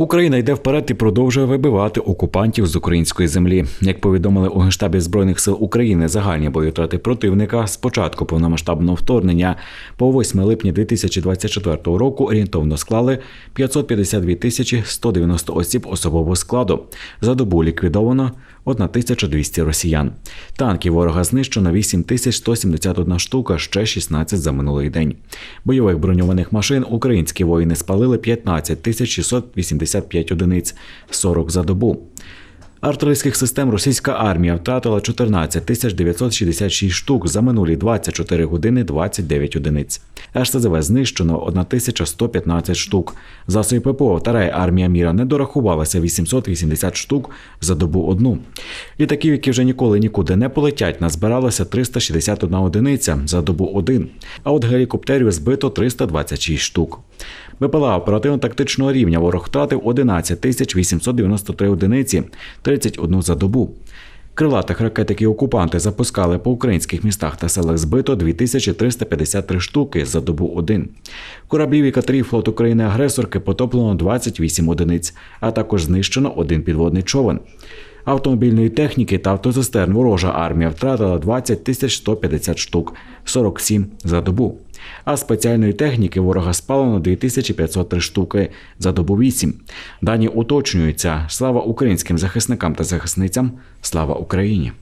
Україна йде вперед і продовжує вибивати окупантів з української землі. Як повідомили у генштабі збройних сил України, загальні боєтрати противника з початку повномасштабного вторгнення по 8 липня 2024 року орієнтовно склали 552 тисячі 190 осіб особового складу. За добу ліквідовано 1200 росіян. Танків ворога знищено 8171 штука, ще 16 за минулий день. Бойових броньованих машин українські воїни спалили 15 685 одиниць, 40 за добу. Артилерійських систем російська армія втратила 14 тисяч 966 штук за минулі 24 години 29 одиниць. РСЗВ знищено 1115 штук. Засоби ППО вторая армія міра не дорахувалася 880 штук за добу одну. Літаків, які вже ніколи нікуди не полетять, назбиралося 361 одиниця за добу один. А от гелікоптерів збито 326 штук. БПЛА оперативно-тактичного рівня ворог втратив 11 тисяч 893 одиниці, 31 за добу. Крилатих ракет, які окупанти запускали по українських містах та селах збито 2353 штуки за добу один. Кораблів і катерів флот України агресорки потоплено 28 одиниць, а також знищено один підводний човен. Автомобільної техніки та автозистерн ворожа армія втратила 20 тисяч 150 штук, 47 за добу. А спеціальної техніки ворога спалено 2503 штуки за добу 8. Дані уточнюються. Слава українським захисникам та захисницям. Слава Україні!